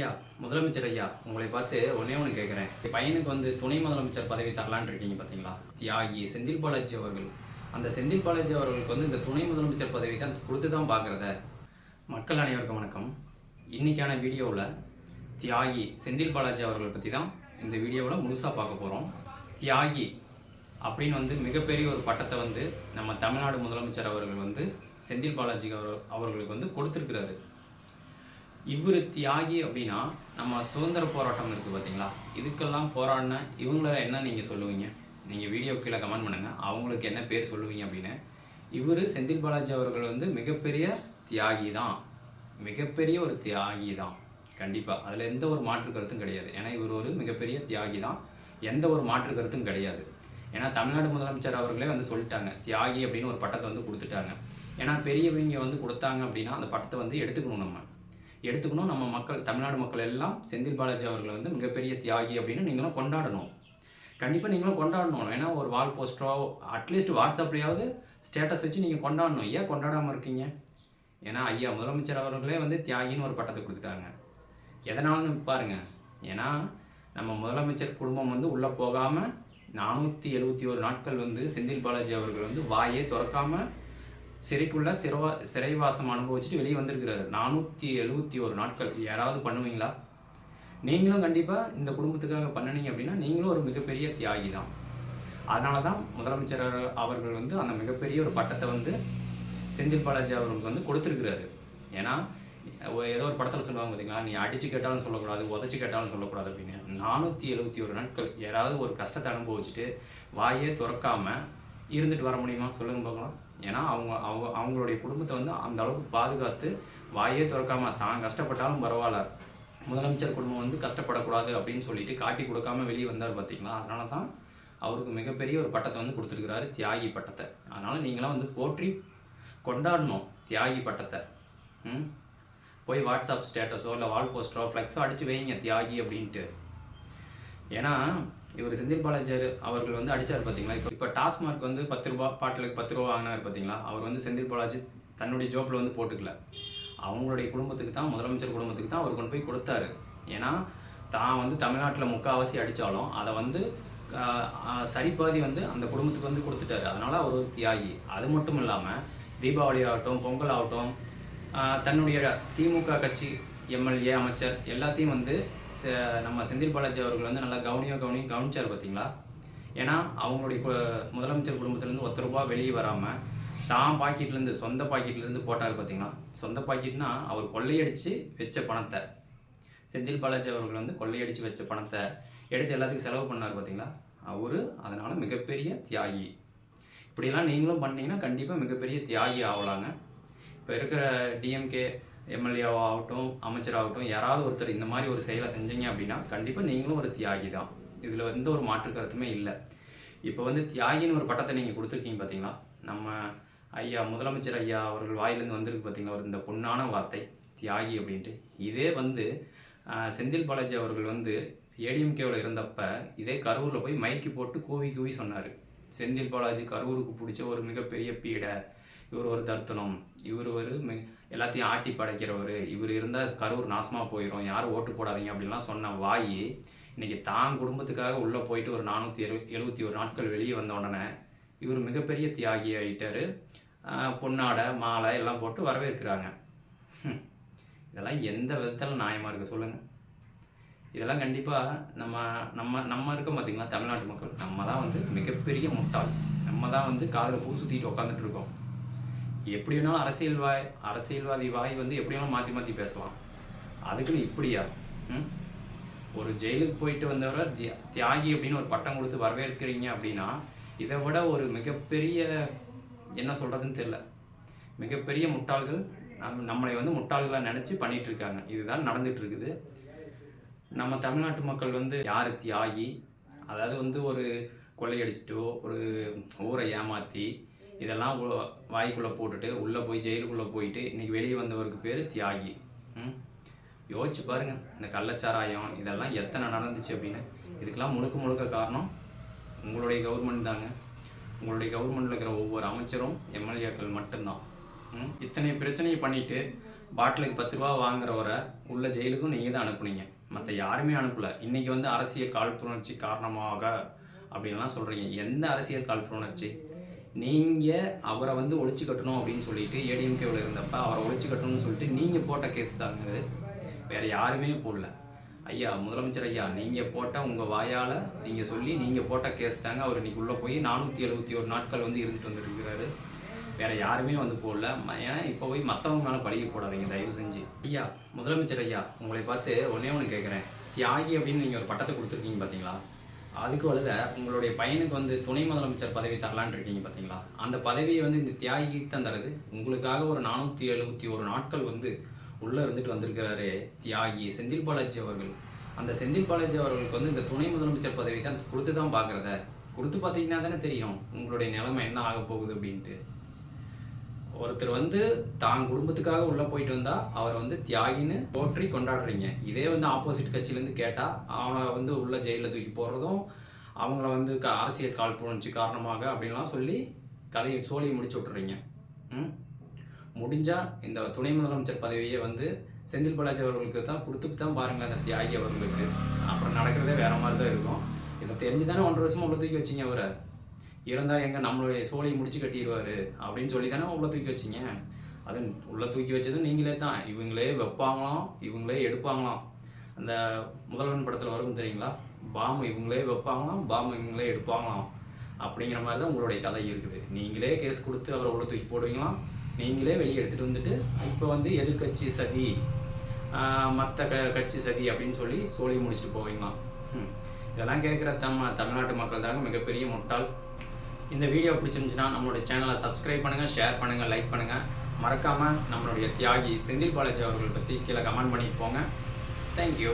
ஐயா முதலமைச்சர் ஐயா உங்களை பார்த்து ஒன்னே ஒன்று கேட்குறேன் பையனுக்கு வந்து துணை முதலமைச்சர் பதவி தரலான்னு இருக்கீங்க பார்த்தீங்களா தியாகி செந்தில் பாலாஜி அவர்கள். அந்த செந்தில் பாலாஜி அவர்களுக்கு வந்து இந்த துணை முதலமைச்சர் பதவி தான் கொடுத்து தான் பார்க்குறத மக்கள் அனைவருக்கும் வணக்கம். இன்னைக்கான வீடியோவில் தியாகி செந்தில் பாலாஜி அவர்களை பற்றி தான் இந்த வீடியோவில் முழுசாக பார்க்க போகிறோம் தியாகி அப்படின்னு வந்து மிகப்பெரிய ஒரு பட்டத்தை வந்து நம்ம தமிழ்நாடு முதலமைச்சர் அவர்கள் வந்து செந்தில் பாலாஜி அவர் அவர்களுக்கு வந்து கொடுத்துருக்கிறாரு. இவர் தியாகி அப்படின்னா நம்ம சுதந்திர போராட்டம் இருக்குது பார்த்தீங்களா இதுக்கெல்லாம் போராடின இவங்கள என்ன நீங்கள் சொல்லுவீங்க? நீங்கள் வீடியோ கீழே கமெண்ட் பண்ணுங்கள் அவங்களுக்கு என்ன பேர் சொல்லுவீங்க அப்படின்னு. இவர் செந்தில் பாலாஜி அவர்கள் வந்து மிகப்பெரிய தியாகி தான் மிகப்பெரிய ஒரு தியாகி தான் கண்டிப்பாக அதில் எந்த ஒரு மாற்று கருத்தும் கிடையாது. ஏன்னா இவர் ஒரு மிகப்பெரிய தியாகி தான் எந்த ஒரு மாற்று கருத்தும் கிடையாது. ஏன்னா தமிழ்நாடு முதலமைச்சர் அவர்களே வந்து சொல்லிட்டாங்க. தியாகி அப்படின்னு ஒரு பட்டத்தை வந்து கொடுத்துட்டாங்க. ஏன்னா பெரியவங்க வந்து கொடுத்தாங்க அப்படின்னா அந்த பட்டத்தை வந்து எடுத்துக்கணும் நம்ம. எடுத்துக்கணும். நம்ம மக்கள் தமிழ்நாடு மக்கள் எல்லாம் செந்தில் பாலாஜி அவர்களை வந்து மிகப்பெரிய தியாகி அப்படின்னு நீங்களும் கொண்டாடணும். கண்டிப்பாக நீங்களும் கொண்டாடணும். ஏன்னா ஒரு வால் போஸ்டரோ அட்லீஸ்ட் வாட்ஸ்அப்லையாவது ஸ்டேட்டஸ் வச்சு நீங்கள் கொண்டாடணும். ஏன் கொண்டாடாமல் இருக்கீங்க? ஏன்னா ஐயா முதலமைச்சர் அவர்களே வந்து தியாகின்னு ஒரு பட்டத்தை கொடுத்துட்டாங்க. எதனாலும் பாருங்க. ஏன்னா நம்ம முதலமைச்சர் குடும்பம் வந்து உள்ளே போகாமல் நானூற்றி எழுபத்தி ஒரு நாட்கள் வந்து செந்தில் பாலாஜி அவர்கள் வந்து வாயே திறக்காமல் சிறைக்குள்ள சிறவா சிறைவாசம் அனுபவிச்சுட்டு வெளியே வந்திருக்கிறாரு. நானூற்றி எழுபத்தி ஒரு நாட்கள். யாராவது பண்ணுவீங்களா? நீங்களும் கண்டிப்பாக இந்த குடும்பத்துக்காக பண்ணினீங்க அப்படின்னா நீங்களும் ஒரு மிகப்பெரிய தியாகி தான். அதனால தான் முதலமைச்சர் அவர்கள் வந்து அந்த மிகப்பெரிய ஒரு பட்டத்தை வந்து செந்தில் பாலாஜி அவர்களுக்கு வந்து கொடுத்துருக்கிறாரு. ஏன்னா ஏதோ ஒரு படத்தில் சொல்லுவாங்க பார்த்தீங்களா நீ அடித்து கேட்டாலும் சொல்லக்கூடாது உதச்சி கேட்டாலும் சொல்லக்கூடாது அப்படின்னு. நானூற்றி எழுபத்தி ஒரு நாட்கள். யாராவது ஒரு கஷ்டத்தை அனுபவிச்சுட்டு வாயே துறக்காமல் இருந்துட்டு வர முடியுமா? சொல்லுங்க பார்க்கலாம். ஏன்னா அவங்க அவங்க அவங்களுடைய குடும்பத்தை வந்து அந்த அளவுக்கு பாதுகாத்து வாயே திறக்காம தான் கஷ்டப்பட்டாலும் பரவாயில்ல. முதலமைச்சர் குடும்பம் வந்து கஷ்டப்படக்கூடாது அப்படின்னு சொல்லிட்டு காட்டி கொடுக்காம வெளியே வந்தார் பார்த்தீங்களா அதனால தான் அவருக்கு மிகப்பெரிய ஒரு பட்டத்தை வந்து கொடுத்துருக்கிறாரு தியாகி பட்டத்தை. அதனால நீங்களாம் வந்து போற்றி கொண்டாடணும் தியாகி பட்டத்தை. ம்? போய் வாட்ஸ்அப் ஸ்டேட்டஸோ இல்லை வால் போஸ்டரோ ஃப்ளெக்ஸோ அடிச்சு வைங்க தியாகி அப்படின்ட்டு. ஏன்னா இவர் செந்தில் பாலாஜி அவர்கள் வந்து அடித்தார் பார்த்தீங்களா இப்போ இப்போ டாஸ்மார்க் வந்து பத்து ரூபா பாட்டிலுக்கு பத்து ரூபா வாங்கினார் பார்த்தீங்களா அவர் வந்து செந்தில் பாலாஜி தன்னுடைய ஜோப்பில் வந்து போட்டுக்கல. அவங்களுடைய குடும்பத்துக்கு தான் முதலமைச்சர் குடும்பத்துக்கு தான் அவர் கொண்டு போய் கொடுத்தாரு. ஏன்னா தான் வந்து தமிழ்நாட்டில் முக்காவாசி அடித்தாலும் அதை வந்து சரிபாதி வந்து அந்த குடும்பத்துக்கு வந்து கொடுத்துட்டாரு. அதனால அவர் ஒரு தியாகி. அது மட்டும் இல்லாமல் தீபாவளி ஆகட்டும் பொங்கல் ஆகட்டும் தன்னுடைய திமுக கட்சி எம்எல்ஏ அமைச்சர் எல்லாத்தையும் வந்து நம்ம செந்தில் பாலாஜி அவர்கள் வந்து நல்லா கவனியாக கவனியும் கவனிச்சார் பார்த்தீங்களா ஏன்னா அவங்களுடைய முதலமைச்சர் குடும்பத்திலேருந்து ஒத்த ரூபா வெளியே வராமல் தான் பாக்கெட்லேருந்து சொந்த பாக்கெட்லேருந்து போட்டார் பார்த்தீங்களா சொந்த பாக்கெட்னா அவர் கொள்ளையடித்து வச்ச பணத்தை. செந்தில் பாலாஜி அவர்கள் வந்து கொள்ளையடித்து வச்ச பணத்தை எடுத்து எல்லாத்துக்கும் செலவு பண்ணார் பார்த்தீங்களா அவர் அதனால் மிகப்பெரிய தியாகி. இப்படியெல்லாம் நீங்களும் பண்ணிங்கன்னா கண்டிப்பாக மிகப்பெரிய தியாகி ஆகலாங்க இப்போ இருக்கிற டிஎம்கே எம்எல்ஏவாகட்டும் அமைச்சராகட்டும் யாராவது ஒருத்தர் இந்த மாதிரி ஒரு செயலை செஞ்சீங்க அப்படின்னா கண்டிப்பாக நீங்களும் ஒரு தியாகி தான். இதில் எந்த ஒரு மாற்று கருத்துமே இல்லை. இப்போ வந்து தியாகின்னு ஒரு பட்டத்தை நீங்கள் கொடுத்துருக்கீங்க பார்த்தீங்களா நம்ம ஐயா முதலமைச்சர் ஐயா அவர்கள் வாயிலேருந்து வந்திருக்கு பார்த்தீங்களா ஒரு இந்த பொன்னான வார்த்தை தியாகி அப்படின்ட்டு. இதே வந்து செந்தில் பாலாஜி அவர்கள் வந்து ஏடிஎம்கேவில் இருந்தப்ப இதே கரூரில் போய் மைக்கு போட்டு கூவி கூவி சொன்னார். செந்தில் பாலாஜி கரூருக்கு பிடிச்ச ஒரு மிகப்பெரிய பீடை இவர் ஒரு தர்த்தனம். இவர் ஒரு எல்லாத்தையும் ஆட்டி படைக்கிறவர். இவர் இருந்தால் கரூர் நாசமாக போயிடும் யாரும் ஓட்டு போடாதீங்க அப்படின்லாம் சொன்ன வாய் இன்னைக்கு தான் குடும்பத்துக்காக உள்ளே போயிட்டு ஒரு நானூற்றி எழு எழுபத்தி ஒரு நாட்கள் வெளியே வந்த உடனே இவர் மிகப்பெரிய தியாகி ஆகிட்டாரு பொன்னாடை மாலை எல்லாம் போட்டு வரவேற்கிறாங்க. இதெல்லாம் எந்த விதத்தில் நியாயமாக இருக்குது சொல்லுங்கள் இதெல்லாம் கண்டிப்பாக நம்ம நம்ம நம்ம இருக்கோம் பார்த்திங்களா தமிழ்நாட்டு மக்கள். நம்ம தான் வந்து மிகப்பெரிய முட்டாள். நம்ம தான் வந்து காதில் பூ சுற்றிட்டு உட்காந்துட்டு இருக்கோம். எப்படி வேணாலும் அரசியல் வாய் அரசியல்வாதி வாய் வந்து எப்படி வேணாலும் மாற்றி மாற்றி பேசலாம். அதுக்குன்னு இப்படியா? ம்? ஒரு ஜெயிலுக்கு போயிட்டு வந்தவரை தியா- தியாகி அப்படின்னு ஒரு பட்டம் கொடுத்து வரவேற்கிறீங்க அப்படின்னா இதை விட ஒரு மிகப்பெரிய என்ன சொல்கிறதுன்னு தெரியல. மிகப்பெரிய முட்டாள்கள் நம் நம்மளை வந்து முட்டாள்களாக நினச்சி பண்ணிகிட்ருக்காங்க இதுதான் நடந்துகிட்டு இருக்குது நம்ம தமிழ்நாட்டு மக்கள் வந்து யார் தியாகி அதாவது வந்து ஒரு கொள்ளையடிச்சிட்டோ ஒரு ஊரை ஏமாற்றி இதெல்லாம் வாய்க்குள்ளே போட்டுட்டு உள்ளே போய் ஜெயிலுக்குள்ளே போயிட்டு இன்றைக்கி வெளியே வந்தவருக்கு பேர் தியாகி. ம்? யோசிச்சு பாருங்க. இந்த கள்ளச்சாராயம் இதெல்லாம் எத்தனை நடந்துச்சு அப்படின்னு. இதுக்கெல்லாம் முழுக்க முழுக்க காரணம் உங்களுடைய கவர்மெண்ட் தாங்க. உங்களுடைய கவர்மெண்ட்டில் இருக்கிற ஒவ்வொரு அமைச்சரும் எம்எல்ஏக்கள் மட்டும்தான். இத்தனை பிரச்சனையை பண்ணிட்டு பாட்டிலுக்கு பத்து ரூபா வாங்குறவரை உள்ள ஜெயிலுக்கும் நீங்கள் தான் அனுப்புனீங்க. மற்ற யாருமே அனுப்பல. இன்னைக்கு வந்து அரசியல் காழ்ப்புணர்ச்சி காரணமாக அப்படின்லாம் சொல்கிறீங்க எந்த அரசியல் காழ்ப்புணர்ச்சி? நீங்கள் அவரை வந்து ஒழிச்சு கட்டணும் அப்படின்னு சொல்லிட்டு ஏடிஎம்கேவில் இருந்தப்ப அவரை ஒழிச்சு கட்டணும்னு சொல்லிட்டு நீங்கள் போட்ட கேஸ் தாங்க அது. வேற யாருமே போடல. ஐயா முதலமைச்சர் ஐயா நீங்கள் போட்ட உங்கள் வாயால் நீங்கள் சொல்லி நீங்கள் போட்ட கேஸ் தாங்க அவர் இன்றைக்கி உள்ளே போய் நானூற்றி எழுபத்தி ஒரு நாட்கள் வந்து இருந்துட்டு வந்துருக்கிறாரு வேற யாருமே வந்து போடல. ஏன்னா இப்போ போய் மற்றவங்க மேலே பழிய போடாதீங்க தயவு செஞ்சு. ஐயா முதலமைச்சர் ஐயா உங்களை பார்த்து ஒன்றே ஒன்று கேட்குறேன் தியாகி அப்படின்னு நீங்கள் ஒரு பட்டத்தை கொடுத்துருக்கீங்க பார்த்தீங்களா அதுக்கு வலுத உங்களுடைய பையனுக்கு வந்து துணை முதலமைச்சர் பதவி தரலான் இருக்கீங்க பார்த்தீங்களா அந்த பதவியை வந்து இந்த தியாகிக்கு தான் தருது. உங்களுக்காக ஒரு நானூற்றி எழுபத்தி ஒரு நாட்கள் வந்து உள்ளே இருந்துட்டு வந்திருக்கிறாரு தியாகி செந்தில் பாலாஜி அவர்கள். அந்த செந்தில் பாலாஜி அவர்களுக்கு வந்து இந்த துணை முதலமைச்சர் பதவி தான் கொடுத்து தான் பார்க்குறத கொடுத்து பார்த்தீங்கன்னா தானே தெரியும் உங்களுடைய நிலைமை என்ன ஆக போகுது அப்படின்ட்டு. ஒருத்தர் வந்து தான் குடும்பத்துக்காக உள்ள போயிட்டு வந்தா அவரை வந்து தியாகின்னு போற்றி கொண்டாடுறீங்க. இதே வந்து ஆப்போசிட் கட்சியிலேருந்து கேட்டா அவனை வந்து உள்ள ஜெயிலில் தூக்கி போடுறதும் அவங்கள வந்து க- அரசியல் காழ்ப்புணர்ச்சி காரணமாக அப்படின்லாம் சொல்லி கதையை சோழியை முடிச்சு விட்டுறீங்க. ம்? முடிஞ்சா இந்த துணை முதலமைச்சர் பதவியை வந்து செந்தில் பாலாஜி அவர்களுக்கு தான் கொடுத்துட்டு தான் பாருங்களேன் அந்த தியாகி அவர்களுக்கு. அப்புறம் நடக்கிறதே வேற மாதிரி தான் இருக்கும். இதை தெரிஞ்சு தானே ஒன்றரை வருஷமா உள்ள தூக்கி வச்சீங்க அவரை? இருந்தால் எங்கே நம்மளுடைய சோழியை முடிச்சு கட்டிடுவார் அப்படின்னு சொல்லி தானே உள்ளே தூக்கி வச்சீங்க? அது உள்ளே தூக்கி வச்சதும் நீங்களே தான். இவங்களே வைப்பாங்களாம் இவங்களே எடுப்பாங்களாம். அந்த முதல்வன் படத்தில் வரும் தெரியுங்களா? பாம்பு இவங்களே வைப்பாங்களாம் பாம்பு இவங்களே எடுப்பாங்களாம். அப்படிங்கிற மாதிரி தான் உங்களுடைய கதை இருக்குது. நீங்களே கேஸ் கொடுத்து அவரை உள்ள தூக்கி போடுவீங்களாம். நீங்களே வெளியே எடுத்துகிட்டு வந்துட்டு இப்போ வந்து எதிர்க்கட்சி சதி மற்ற க கட்சி சதி அப்படின்னு சொல்லி சோழி முடிச்சுட்டு போவீங்களாம். இதெல்லாம் கேட்குற தம் தமிழ்நாட்டு மக்கள் தாங்க மிகப்பெரிய முட்டாள். இந்த வீடியோ பிடிச்சிருந்துச்சுன்னா நம்மளுடைய சேனலை சப்ஸ்கிரைப் பண்ணுங்கள் ஷேர் பண்ணுங்கள் லைக் பண்ணுங்கள் மறக்காமல் நம்மளுடைய தியாகி செந்தில் பாலாஜி அவர்கள் பற்றி கீழே கமெண்ட் பண்ணிட்டு போங்க. தேங்க்யூ